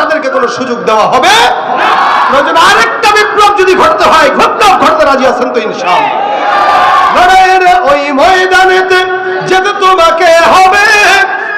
তাদেরকে কোনো সুযোগ দেওয়া হবে? আরেকটা বিপ্লব যদি ঘটতে হয়, ঘটলেও ঘটতে রাজি আছেন তো ইনশাল ওই ময়দানেতে যেতে তোমাকে হবে।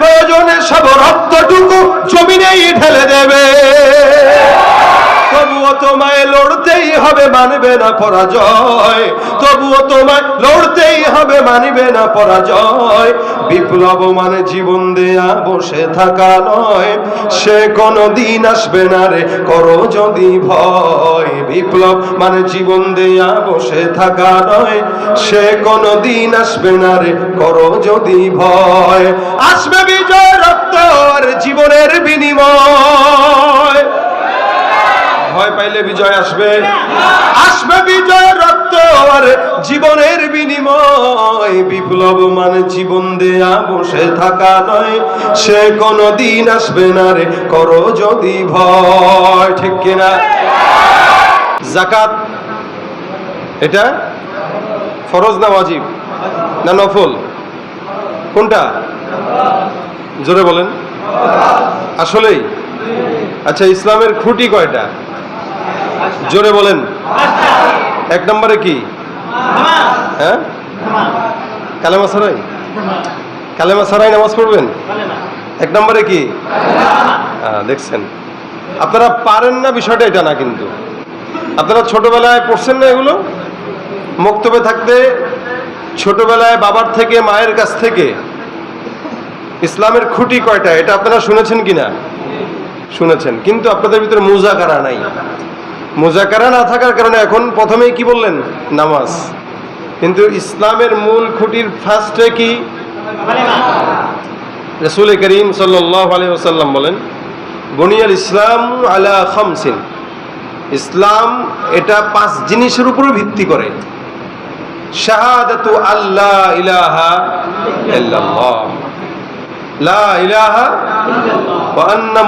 প্রয়োজনে সব রক্তটুকু জমিনেই ঢেলে দেবে। তবুও তোমায় লড়তেই হবে, মানবে না পরাজয়। তবুও তোমায় লড়তেই হবে, মানবে না পরাজয়। বিপ্লব মানে জীবন দেয়া, বসে থাকা নয়। সে কোনো দিন আসবে না রে, করো যদি ভয়। বিপ্লব মানে জীবন দেয়া, বসে থাকা নয়। সে কোনো দিন আসবে না রে, করো যদি ভয়। আসবে বিজয় রক্ত জীবনের বিনিময়। ভয় পাইলে বিজয় আসবে। আসবে বিজয় রক্ত আর জীবনের বিনিময়। বিপ্লব মানে জীবন দেয়া, বসে থাকা নয়। সে কোনো দিন আসবে না রে, করো যদি ভয়। ঠিক কিনা জাকাত, এটা ফরজ না ওয়াজিব? না নফল? কোনটা? জোরে বলেন। আসলেই? আচ্ছা ইসলামের খুঁটি কয়টা? জোরে বলেন। এক নম্বরে কি? হ্যাঁ? কালেমা সারাই? কালেমা সারাই নামাজ পড়বেন? এক নম্বরে কি? দেখছেন। আপনারা পারেন না বিষয়টা, এটা না কিন্তু। আপনারা ছোটবেলায় পড়ছেন না এগুলো? মক্তবে থাকতে ছোটবেলায় বাবার থেকে, মায়ের কাছ থেকে ইসলামের খুঁটি কয়টা, এটা আপনারা শুনেছেন কিনা? শুনেছেন, কিন্তু আপনাদের ভিতরে মুজাকারা নাই? মুজাকারা না থাকার কারণে এখন প্রথমেই কি বললেন? নামাজ। কিন্তু ইসলামের মূল খুঁটির ফার্স্টে কি? রসুল করিম আলাইহি বলেন, বনিয়াল ইসলাম আলা খামসিন। ইসলাম এটা পাঁচ জিনিসের উপরে ভিত্তি করে। শাহাদাতু আল্লাহ ইলাহা লা ইলাহা আন্না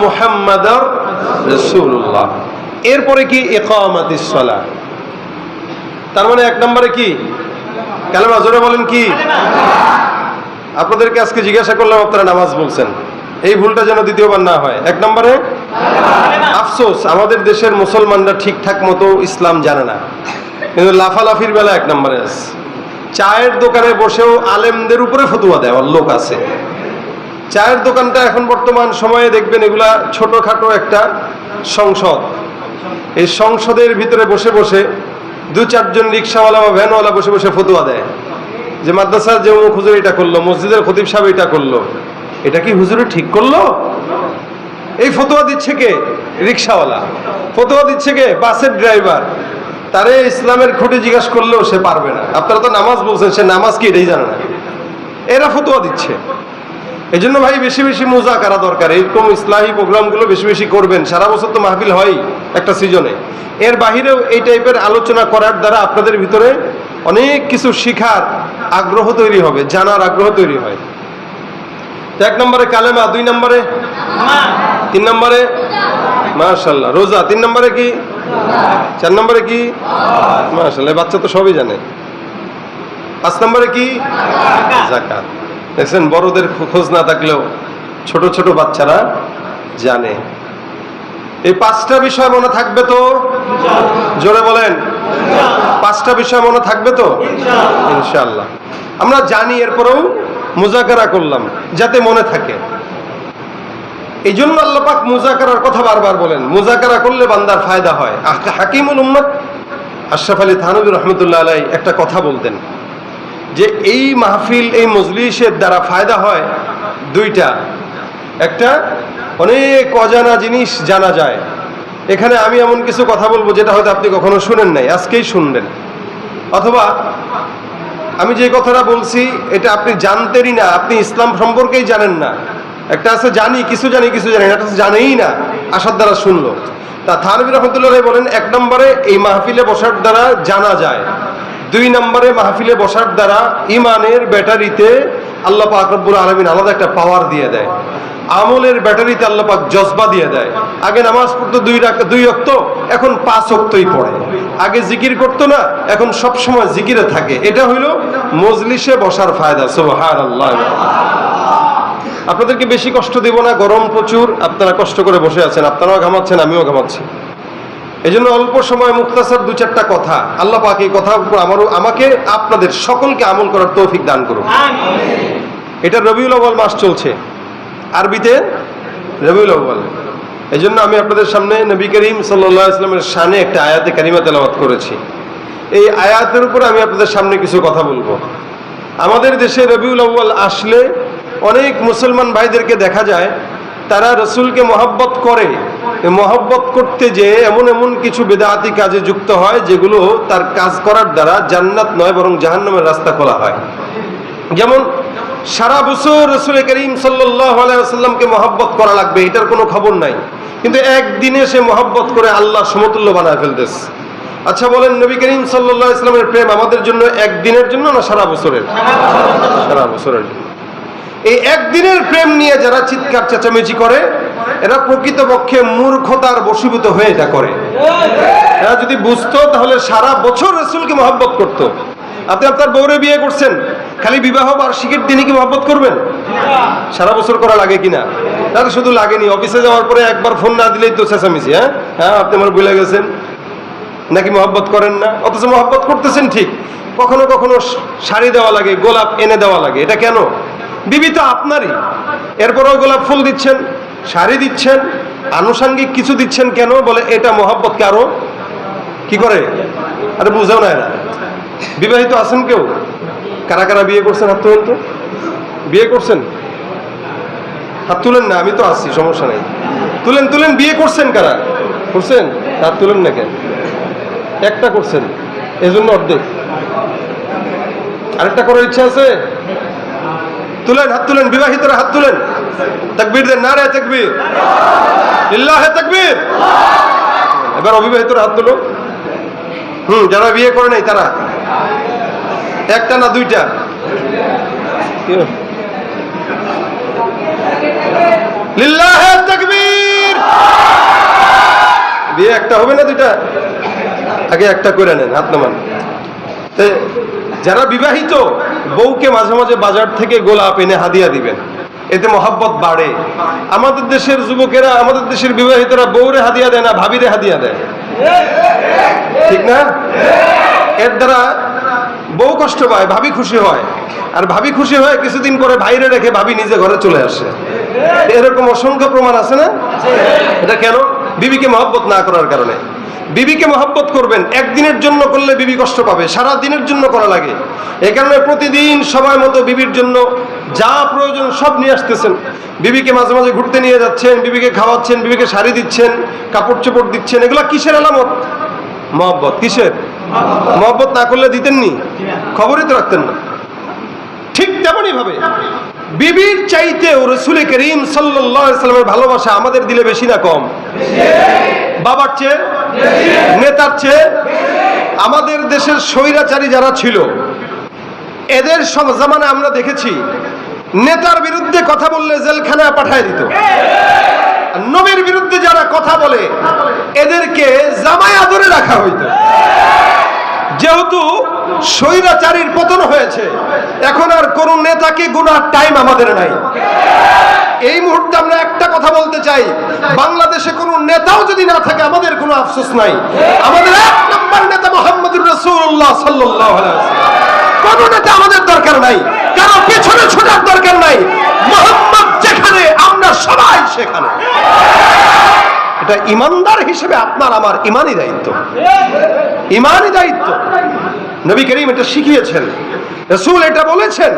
এরপরে কি ইকামাতিস সালাহ? তার মানে এক নম্বরে কি? কালেমা জোরে বলেন কি? আপনাদেরকে আজকে জিজ্ঞাসা করলাম, আপনারা নামাজ বলছেন। এই ভুলটা যেন দ্বিতীয়বার না হয়। এক নম্বরে, আফসোস, আমাদের দেশের মুসলমানরা ঠিকঠাক মতো ইসলাম জানে না। কিন্তু লাফালাফির বেলা এক নম্বরে আছে। চায়ের দোকানে বসেও আলেমদের উপরে ফতুয়া দেওয়ার লোক আছে। চায়ের দোকানটা এখন বর্তমান সময়ে দেখবেন এগুলা ছোটখাটো একটা সংসদ। এই সংসদের ভিতরে বসে বসে দু চারজন রিক্সাওয়ালা বা ভ্যানওয়ালা বসে বসে ফতুয়া দেয়। যে মাদ্রাসার যে অমুক হুজুর এটা করল, মসজিদের খতিব সাহেব এটা করল, এটা কি হুজুরে ঠিক করল? এই ফতোয়া দিচ্ছে কে? রিক্সাওয়ালা। ফতোয়া দিচ্ছে কে? বাসের ড্রাইভার। তারে ইসলামের খুঁটি জিজ্ঞাসা করলেও সে পারবে না। আপনারা তো নামাজ বলছেন, সে নামাজ কি এটাই জানে না। এরা ফতোয়া দিচ্ছে। এই জন্য ভাই বেশি বেশি মোজা করা দরকার? এরকম ইসলামী প্রোগ্রামগুলো বেশি বেশি করবেন। সারা বছর তো মাহফিল হয় একটা সিজনে এর বাহিরেও এই টাইপের আলোচনা করার দ্বারা আপনাদের ভিতরে অনেক কিছু শিখার আগ্রহ তৈরি হবে, জানার আগ্রহ তৈরি হয়। এক নম্বরে কালেমা, দুই নম্বরে? তিন নম্বরে? মাশাল্লাহ রোজা। তিন নম্বরে কি? চার নম্বরে কি? মাশাল্লাহ বাচ্চা তো সবই জানে। পাঁচ নম্বরে কি? জাকাত। দেখছেন, বড়দের খোঁজ না থাকলেও ছোট ছোট বাচ্চারা জানে। এই পাঁচটা বিষয় মনে থাকবে তো? জোরে বলেন। পাঁচটা বিষয় মনে থাকবে তো? ইনশাআল্লাহ। আমরা জানি, এরপরেও মুজাকারা করলাম, যাতে মনে থাকে। এই জন্য আল্লাপাক মুজাকারার কথা বারবার বলেন, মুজাকারা করলে বান্দার ফায়দা হয়। হাকিমুল উম্মত আশরাফ আলী থানবী রহমতুল্লাহ আলাই একটা কথা বলতেন। যে এই মাহফিল, এই মজলিসের দ্বারা ফায়দা হয় দুইটা। একটা, অনেক অজানা জিনিস জানা যায়। এখানে আমি এমন কিছু কথা বলব যেটা হয়তো আপনি কখনো শুনেন নাই, আজকেই শুনবেন। অথবা আমি যে কথাটা বলছি, এটা আপনি জানতেনই না, আপনি ইসলাম সম্পর্কেই জানেন না। একটা আছে, জানি, কিছু জানি কিছু জানি না একটা জানেই না আসার দ্বারা শুনলো। তা থানবী রহমতুল্লাহ বলেন, এক নম্বরে এই মাহফিলে বসার দ্বারা জানা যায়। দুই নম্বরে মাহফিলে বসার দ্বারা ইমানের ব্যাটারিতে আল্লাহ পাক রব্বুল আলমিন আলাদা একটা পাওয়ার দিয়ে দেয়। আমলের ব্যাটারিতে আল্লাহ পাক জজবা দিয়ে দেয়। আগে নামাজ পড়তো দুই রাখ- দুই অক্ত এখন পাঁচ অক্তই পড়ে। আগে জিকির করতো না, এখন সব সময় জিকিরে থাকে। এটা হইল মজলিসে বসার ফায়দা সুবহান আল্লাহ আপনাদেরকে বেশি কষ্ট দেব না, গরম প্রচুর, আপনারা কষ্ট করে বসে আছেন, আপনারাও ঘামাচ্ছেন, আমিও ঘামাচ্ছি। এই জন্য অল্প সময় মুক্তাসার দু চারটা কথা। আল্লাহ পাক এই কথার উপর আমারও আমাকে আপনাদের সকলকে আমল করার তৌফিক দান করুন। এটা রবিউল আব্বাল মাস চলছে। আরবিতে রবিউল আউ্বাল এই জন্য আমি আপনাদের সামনে নবী করিম সাল্লাহ ইসলামের শানে একটা আয়াতে কারিমা তেলাওয়াত করেছি। এই আয়াতের উপর আমি আপনাদের সামনে কিছু কথা বলব। আমাদের দেশে রবিউল আউ্বাল আসলে অনেক মুসলমান ভাইদেরকে দেখা যায় তারা রসুলকে মহাব্বত করে। মহাব্বত করতে যে এমন এমন কিছু বেদাতি কাজে যুক্ত হয়, যেগুলো তার কাজ করার দ্বারা জান্নাত নয়, বরং জাহান্নামের রাস্তা খোলা হয়। যেমন, সারা বছর রসুল করিম সাল্লামকে মহাব্বত করা লাগবে, এটার কোনো খবর নাই। কিন্তু একদিনে সে মহাব্বত করে আল্লাহ সমতুল্য বানায় ফেলতেস আচ্ছা বলেন, নবী করিম সাল্লাহ ইসলামের প্রেম আমাদের জন্য একদিনের জন্য না সারা বছরের? সারা বছরের জন্য। এই একদিনের প্রেম নিয়ে যারা চিৎকার, চেঁচামেচি করে, এরা প্রকৃতপক্ষে মূর্খতার বশীভূত হয়ে এটা করে। এরা যদি বুঝতো, তাহলে সারা বছর রসুলকে মহব্বত করতো। আপনি আপনার বউরে বিয়ে করছেন, খালি বিবাহ বার্ষিকীর দিনই কি মহব্বত করবেন? সারা বছর করা লাগে কিনা? তাহলে শুধু লাগেনি, অফিসে যাওয়ার পরে একবার ফোন না দিলেই তো চেঁচামেচি হ্যাঁ? হ্যাঁ আপনি আমার ভুলে গেছেন। নাকি মহব্বত করেন না? অথচ মহব্বত করতেছেন ঠিক। কখনো কখনো শাড়ি দেওয়া লাগে, গোলাপ এনে দেওয়া লাগে, এটা কেন? বিবি তো আপনারই। এরপরেও গোলাপ ফুল দিচ্ছেন, শাড়ি দিচ্ছেন, আনুষাঙ্গিক কিছু দিচ্ছেন কেন? বলে এটা মহব্বতকে আরও কি করে? আরে বুঝাও না এরা। বিবাহিত আছেন কেউ? কারা কারা বিয়ে করছেন হাত তুলেন তো? বিয়ে করছেন? হাত তুলেন না, আমি তো আসছি সমস্যা নেই। তুলেন তুলেন, বিয়ে করছেন কারা? করছেন? হাত তুলেন না কেন? একটা করছেন, এজন্য অর্ধেক। আরেকটা করার ইচ্ছা আছে? তুলেন, হাত তুলেন, বিবাহিতরা হাত তুলেন। তাকবীর দেন না রে তাকবীর। ইল্লাহে তাকবীর। এবার অবিবাহিতরা হাত তুলো। হুম, যারা বিয়ে করে নাই তারা। একটা না দুইটা? লিল্লাহে তাকবীর। বিয়ে একটা হবে না দুইটা? আগে একটা করে নেন, হাত নামান। যারা বিবাহিত বউকে মাঝে মাঝে বাজার থেকে গোলাপ এনে হাদিয়া দিবেন। এতে মহাব্বত বাড়ে। আমাদের দেশের যুবকেরা, আমাদের দেশের বিবাহিতরা বউরে হাদিয়া দেয় না, ভাবিরে হাদিয়া দেয়। ঠিক না? এর দ্বারা বউ কষ্ট পায়, ভাবি খুশি হয়। আর ভাবি খুশি হয় কিছুদিন পরে বাইরে রেখে ভাবি নিজে ঘরে চলে আসে। এরকম অসংখ্য প্রমাণ আছে না? এটা কেন? বিবিকে মহব্বত না করার কারণে। বিবিকে মহব্বত করবেন, একদিনের জন্য করলে বিবি কষ্ট পাবে, সারা দিনের জন্য করা লাগে। এই কারণে প্রতিদিন সময় মতো বিবির জন্য যা প্রয়োজন সব নিয়ে আসতেছেন। বিবিকে মাঝে মাঝে ঘুরতে নিয়ে যাচ্ছেন, বিবিকে খাওয়াচ্ছেন, বিবিকে শাড়ি দিচ্ছেন, কাপড় চোপড় দিচ্ছেন, এগুলা কিসের আলামত? মহব্বত, কিসের? মহব্বত না করলে দিতেননি? খবরই তো রাখতেন না। ঠিক তেমনই ভাবে। বিবির চাইতেও রসুল করিম সাল্লামের ভালোবাসা আমাদের দিলে বেশি না কম? বাবার চেয়ে নেতার চেয়ে আমাদের দেশের স্বৈরাচারী যারা ছিল, এদের সব জামানে আমরা দেখেছি, নেতার বিরুদ্ধে কথা বললে জেলখানায় পাঠায় দিত। নবীর বিরুদ্ধে যারা কথা বলে, এদেরকে জামায় আদরে রাখা হইতো। যেহেতু স্বৈরাচারীর পতন হয়েছে, এখন আর কোন নেতাকে গুনার টাইম আমাদের নাই। এই মুহূর্তে আমরা একটা কথা বলতে চাই, বাংলাদেশে কোনো নেতাও যদি না থাকে, আমাদের কোনো আফসোস নাই। আমাদের এক নম্বর নেতা মোহাম্মদুর রসুল্লাহ সাল্লাহ কোন নেতা আমাদের দরকার নাই, কারও পেছনে ছোটার দরকার নাই। মোহাম্মদ যেখানে, আমরা সবাই সেখানে। এটা ইমানদার হিসেবে আপনার আমার ইমানই দায়িত্ব। ইমানই দায়িত্ব। নবী করিম এটা শিখিয়েছেন। রসুল এটা বলেছেন,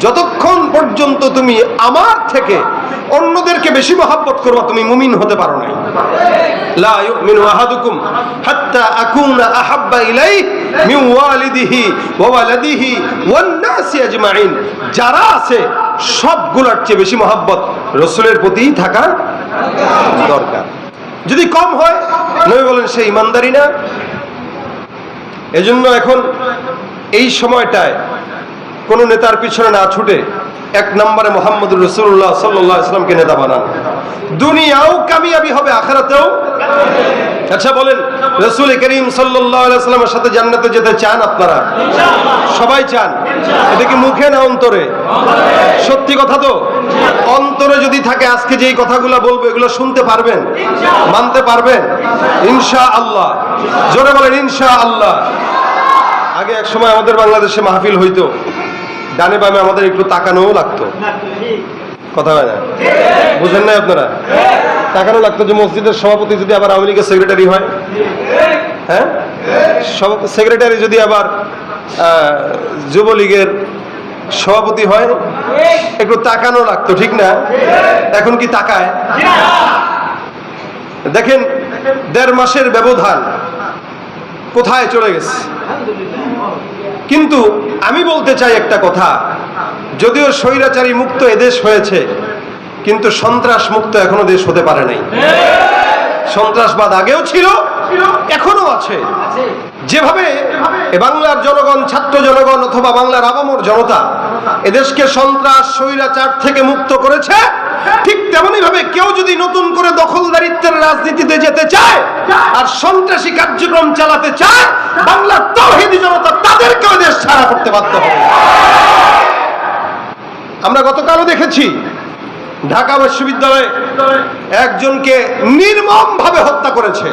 যতক্ষণ পর্যন্ত তুমি আমার থেকে অন্যদেরকে বেশি মহাব্বত করবা তুমি মুমিন হতে পারো নাই। হাত্তা যারা আছে, সবগুলোর চেয়ে বেশি মহাব্বত রসুলের প্রতি থাকা দরকার। যদি কম হয়, নবী বলেন, সে ইমানদারি না। এজন্য এখন এই সময়টায় কোন নেতার পিছনে না ছুটে এক নম্বরে মোহাম্মদ রসুল্লাহ সাল্লাহ ইসলামকে নেতা বানান। দুনিয়াও কামিয়াবি হবে, আখারাতেও আচ্ছা বলেন রসুল করিম সাল্লামের সাথে জান্নাতে যেতে চান আপনারা? সবাই চান? এটা কি মুখে না অন্তরে? সত্যি কথা তো? অন্তরে যদি থাকে আজকে যে কথাগুলো বলব এগুলো শুনতে পারবেন? মানতে পারবেন? ইনশা আল্লাহ জোরে বলেন ইনশা আল্লাহ আগে এক সময় আমাদের বাংলাদেশে মাহফিল হইতো। ডানে বামে আমাদের একটু তাকানোও লাগতো। কথা হয় না? বুঝেন না আপনারা? তাকানো লাগতো যে মসজিদের সভাপতি যদি আবার আওয়ামী লীগের সেক্রেটারি হয়। হ্যাঁ? সেক্রেটারি যদি আবার যুবলীগের সভাপতি হয়, একটু তাকানো লাগতো, ঠিক না? এখন কি তাকায়? দেখেন, দেড় মাসের ব্যবধান কোথায় চলে গেছে? কিন্তু আমি বলতে চাই একটা কথা, যদিও স্বৈরাচারী মুক্ত এদেশ হয়েছে কিন্তু সন্ত্রাস মুক্ত এখনও দেশ হতে পারে নাই। সন্ত্রাসবাদ আগেও ছিল, এখনও আছে। যেভাবে বাংলার জনগণ, ছাত্র জনগণ অথবা বাংলার আবামর জনতা এদেশকে সন্ত্রাস, স্বৈরাচার থেকে মুক্ত করেছে, ঠিক তেমনি ভাবে কেউ যদি নতুন করে দখলদারিত্বের রাজনীতিতে যেতে চায় আর সন্ত্রাসী কার্যক্রম চালাতে চায়, বাংলার তৌহিদি জনতা তাদেরকেও দেশ ছাড়া করতে বাধ্য হবে। আমরা গতকালও দেখেছি ঢাকা বিশ্ববিদ্যালয়ে একজনকে নির্মম ভাবে হত্যা করেছে।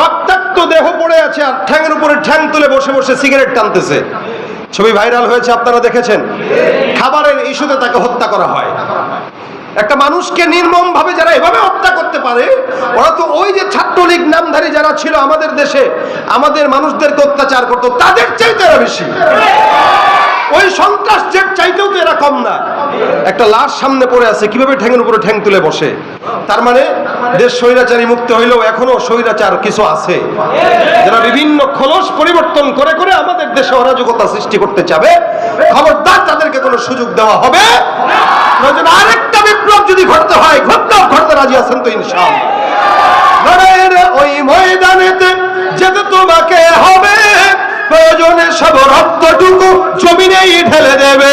রক্তাক্ত দেহ পড়ে আছে আর ঠ্যাংয়ের উপরে ঠ্যাং তুলে বসে বসে সিগারেট টানতেছে। ছবি ভাইরাল হয়েছে, আপনারা দেখেছেন? খাবারের ইস্যুতে তাকে হত্যা করা হয়। একটা মানুষকে নির্মম ভাবে যারা এভাবে হত্যা করতে পারে, ওরা তো ওই যে ছাত্রলীগ নামধারী যারা ছিল আমাদের দেশে, আমাদের মানুষদেরকে অত্যাচার করতো, তাদের চাইতে বেশি। ওই সন্ত্রাস জেট চাইতেও তো এরা কম না। একটা লাশ সামনে পড়ে আছে, কীভাবে ঠ্যাংয়ের উপরে ঠ্যাং তুলে বসে? তার মানে দেশ স্বৈরাচারী মুক্ত হইলেও এখনও স্বৈরাচার কিছু আছে। যারা বিভিন্ন খোলস পরিবর্তন করে করে আমাদের দেশে অরাজকতা সৃষ্টি করতে চাবে, খবরদার তাদেরকে কোনো সুযোগ দেওয়া হবে আরেকটা বিপ্লব যদি ঘটতে হয় ঘটতেও ঘটতে রাজি আছেন তো লড়াইয়ের ওই ময়দানেতে জমিনেই ঢেলে দেবে।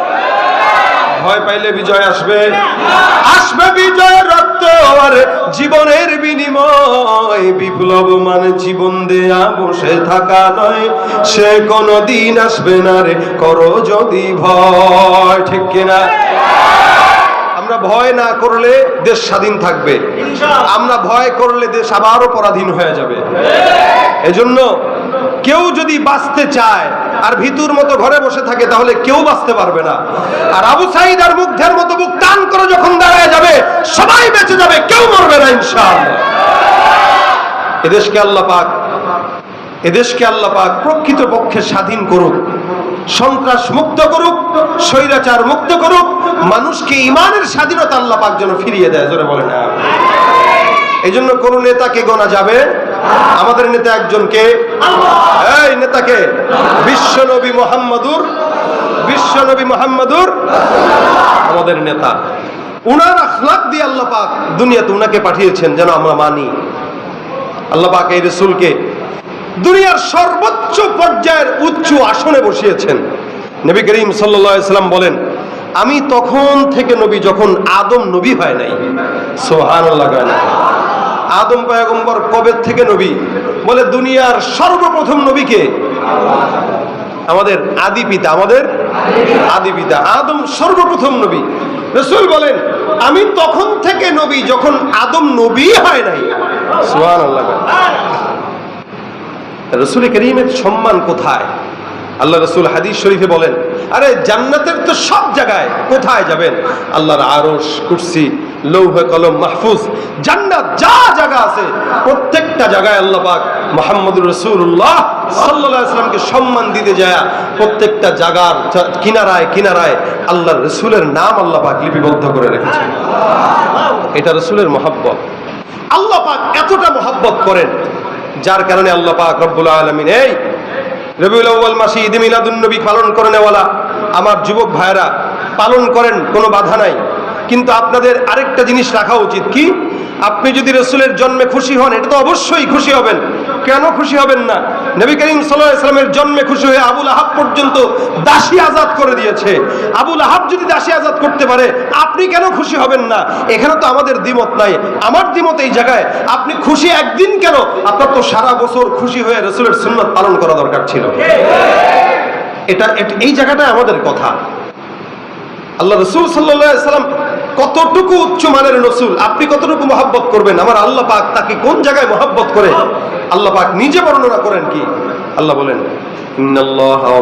ভয় পাইলে বিজয় আসবে। আসবে বিজয় রক্ত আর জীবনের বিনিময়। বিপ্লব মানে জীবন দেয়া বসে থাকা নয়। সে কোনো দিন আসবে না রে করো যদি ভয়। ঠিক কিনা? আমরা ভয় না করলে দেশ স্বাধীন থাকবে। আমরা ভয় করলে দেশ আবারও পরাধীন হয়ে যাবে। এজন্য কেউ যদি বাঁচতে চায় আর ভিতুর মতো ঘরে বসে থাকে, তাহলে কেউ বাঁচতে পারবে না। আর আবু সাইদ আর মুগ্ধের মতো বুক টান করে যখন দাঁড়ায় যাবে, সবাই বেঁচে যাবে, কেউ মরবে না ইনশাআল্লাহ। এদেশকে আল্লাহ পাক, এদেশকে আল্লাহ পাক প্রকৃত পক্ষে স্বাধীন করুক, সন্ত্রাস মুক্ত করুক, স্বৈরাচার মুক্ত করুক, মানুষকে ইমানের স্বাধীনতা আল্লাহ পাক যেন ফিরিয়ে দেয়, জোরে বলে না। এই জন্য কোন নেতাকে গোনা যাবে আমাদের নেতা একজনকে এই নেতাকে বিশ্ব নবী মোহাম্মদুর বিশ্ব নবী মোহাম্মদুর। আমাদের নেতা। উনার আখলাক দিয়ে আল্লাহ পাক দুনিয়াতে উনাকে পাঠিয়েছেন যেন আমরা মানি। আল্লাহ পাক এই রসুলকে দুনিয়ার সর্বোচ্চ পর্যায়ের উচ্চ আসনে বসিয়েছেন। নবী করিম সাল্লাম বলেন আমি তখন থেকে নবী যখন আদম নবী হয় নাই। সোহান আদম পয়গম্বর কবে থেকে নবী? বলে দুনিয়ার সর্বপ্রথম নবীকে আমাদের আদি পিতা, আমাদের আদি পিতা। আদম সর্বপ্রথম নবী। রসুল বলেন, আমি তখন থেকে নবী, যখন আদম নবী হয় নাই। রসুল করিমের সম্মান কোথায়? আল্লাহ রসুল হাদিস শরীফে বলেন, আরে জান্নাতের তো সব জায়গায় কোথায় যাবেন? আল্লাহর আরস কুরসি লৌহ কলম মাহফুজ, জান্নাত যা জায়গা আছে, প্রত্যেকটা জায়গায় আল্লাহ পাক মোহাম্মদুর রসুল্লাহ সাল্লাহ ইসলামকে সম্মান দিতে যায়। প্রত্যেকটা জায়গার কিনারায় কিনারায় আল্লাহ রসুলের নাম আল্লাহ পাক লিপিবদ্ধ করে রেখেছেন। এটা রসুলের মহাব্বত। আল্লাহ পাক এতটা মহাব্বত করেন, যার কারণে আল্লাহ পাক রব্বুল আলমিন এই রবিউল আউ্বাল মাসে ঈদ মিলাদুন নবী পালন করে নেওয়ালা আমার যুবক ভাইরা পালন করেন, কোনো বাধা নাই। কিন্তু আপনাদের আরেকটা জিনিস রাখা উচিত কি? আপনি যদি রসুলের জন্মে খুশি হন, এটা তো অবশ্যই খুশি হবেন। কেন খুশি হবেন না? নবী করিম সাল্লাহ ইসলামের জন্মে খুশি হয়ে আবুল আহাব পর্যন্ত দাসী আজাদ করে দিয়েছে। আবুল আহাব যদি দাসী আজাদ করতে পারে, আপনি কেন খুশি হবেন না? এখানে তো আমাদের দ্বিমত নাই। আমার দ্বিমত এই জায়গায়, আপনি খুশি একদিন কেন? আপনার তো সারা বছর খুশি হয়ে রসুলের সুন্নত পালন করা দরকার ছিল। এটা- এই জায়গাটা আমাদের কথা। আল্লাহ রসুল সাল্লাম কতটুকু উচ্চ মানের রসুল? আপনি কতটুকু মহাব্বত করবেন? আমার আল্লাহ পাক তাকে কোন জায়গায় মহাব্বত করে? আল্লাহ পাক নিজে বর্ণনা করেন কি? আল্লাহ বলেন, ইন্নাল্লাহা